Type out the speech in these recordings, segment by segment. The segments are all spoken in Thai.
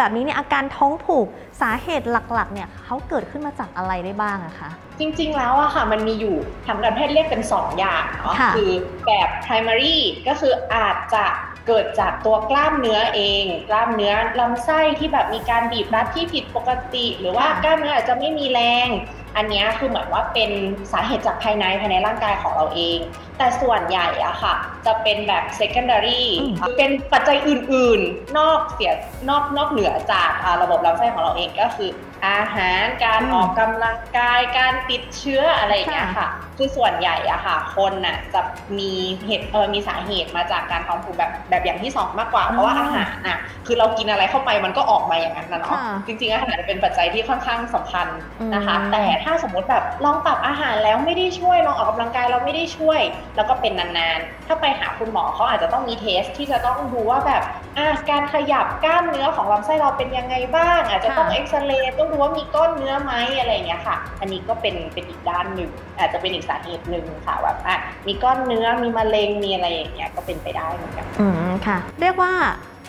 แบบนี้เนี่ยอาการท้องผูกสาเหตุหลักๆเนี่ยเขาเกิดขึ้นมาจากอะไรได้บ้างอะคะจริงๆ แล้วอะค่ะมันมีอยู่ทางการแพทย์เรียกเป็น 2 อย่างเนาะค่ะคือแบบ primary ก็คืออาจจะเกิดจากตัวกล้ามเนื้อเอง กล้ามเนื้อลำไส้ที่แบบมีการบีบรัดที่ผิดปกติ หรือว่ากล้ามเนื้ออาจจะไม่มีแรง อันเนี้ยคือเหมือนว่าเป็นสาเหตุจากภายในภายในร่างกายของเราเอง แต่ส่วนใหญ่อะค่ะ จะเป็นแบบ secondary อืมเป็นปัจจัยอื่นๆ นอกเสียนอกนอกเหนือจากอ่าระบบลำไส้ของเราเองก็คือ อาหารการอืมออกกำลังกายการติดเชื้ออะไรอย่างเงี้ยค่ะค่ะ คือส่วนใหญ่อะค่ะ คนน่ะจะมีเหตุเออมีสาเหตุมาจากการท้องผูกแบบแบบอย่างที่สองมากกว่า เพราะว่าอาหารน่ะคือเรากินอะไรเข้าไปมันก็ออกมาอย่างนั้นนะเนาะค่ะจริง ๆ อาหารเป็นปัจจัยที่ค่อนข้างสำคัญนะคะอืมแต่ถ้าสมมติแบบลองปรับอาหารแล้วไม่ได้ช่วยลองออกกำลังกายเราไม่ได้ช่วย แล้วก็เป็นนานๆ ถ้าไปหาคุณหมอเขาอาจจะต้องมีเทสที่จะต้องดูว่าแบบอะการขยับกล้ามเนื้อของลำไส้เราเป็นยังไงบ้าง อาจจะต้องค่ะเอ็กซเรย์ต้องดูว่ามีก้อนเนื้อไหมอะไรอย่างเงี้ยค่ะ อันนี้ก็เป็นเป็นอีกด้านหนึ่ง อาจจะเป็นอีกสาเหตุหนึ่งค่ะแบบอะมีก้อนเนื้อมีมะเร็งมีอะไรอย่างเงี้ยก็เป็นไปได้เหมือนกันอืมค่ะ เรียกว่า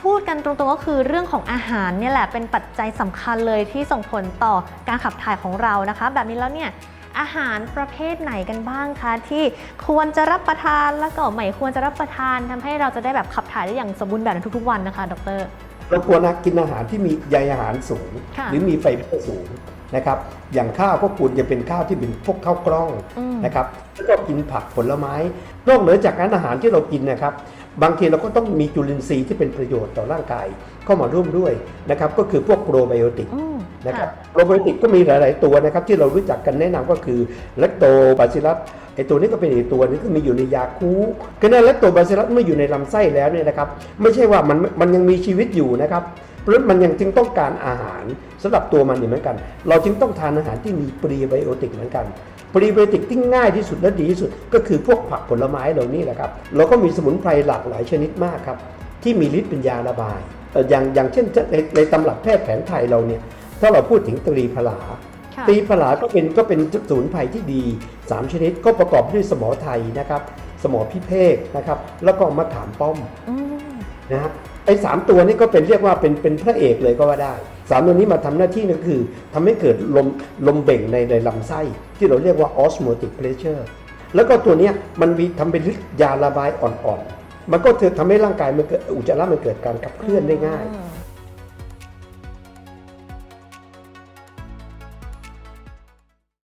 พูดกันตรงๆก็คือเรื่องของอาหารเนี่ยแหละเป็นปัจจัยสำคัญเลยที่ส่งผลต่อการขับถ่ายของเรานะคะ แบบนี้แล้วเนี่ยอาหารประเภทไหนกันบ้างคะที่ควรจะรับประทานแล้วก็ไม่ควรจะรับประทานทำให้เราจะได้แบบขับถ่ายได้อย่างสมบูรณ์แบบในทุกๆวันนะคะ ดร เราควรนะกินอาหารที่มีใยอาหารสูงค่ะหรือมีไฟเบอร์สูงนะครับอย่างข้าวก็ควรจะเป็นข้าวที่เป็นพวกข้าวกล้องอืมนะครับแล้วก็กินผักผลไม้นอกเหนือจากนั้นอาหารที่เรากินนะครับ บางทีเราก็ต้องมีจุลินทรีย์ที่เป็นประโยชน์ต่อร่างกายเข้ามาร่วมด้วยนะครับก็คือพวกโปรไบโอติกอืมนะครับค่ะโปรไบโอติกก็มีหลาย ๆ ตัวนะครับที่เรารู้จักกันแนะนำก็คือแลคโตบาซิลัส ไอตัวนี้ก็เป็นอีกตัวนึงก็มีอยู่ในยาคูก็นั่นแลคโตบาซิลัสเมื่ออยู่ในลำไส้แล้วเนี่ยนะครับไม่ใช่ว่ามันมันยังมีชีวิตอยู่นะครับเพราะมันยังจึงต้องการอาหารสำหรับตัวมันเหมือนกัน เราจึงต้องทานอาหารที่มีปรีไบโอติกเหมือนกันปรีไบโอติกที่ง่ายที่สุดและดีที่สุด ก็คือพวกผักผลไม้เหล่านี้แหละครับเราก็มีสมุนไพรหลากหลายชนิดมากครับที่มีฤทธิ์เป็นยาระบายอย่างอย่างเช่นในในตำรับแพทย์แผนไทยเราเนี่ยถ้าเราพูดถึงตรีผลา ตรีผลาก็เป็นก็เป็นสมุนไพรที่ดี 3 ชนิดก็ประกอบด้วยสมอไทยนะครับ สมอพิเภกนะครับ แล้วก็มะขามป้อมอืมนะฮะไอ้สามตัวนี้ก็เป็นเรียกว่าเป็นเป็นพระเอกเลยก็ว่าได้สามตัวนี้มาทำหน้าที่ก็คือทำให้เกิดลมลมเบ่งในในลำไส้ ที่เราเรียกว่า osmotic pressure แล้วก็ตัวเนี้ยมันมีทำเป็นฤทธิ์ยาระบายอ่อนๆ มันก็จะทำให้ร่างกายมันเกิดอุจจาระมันเกิดการขับเคลื่อนได้ง่ายอืม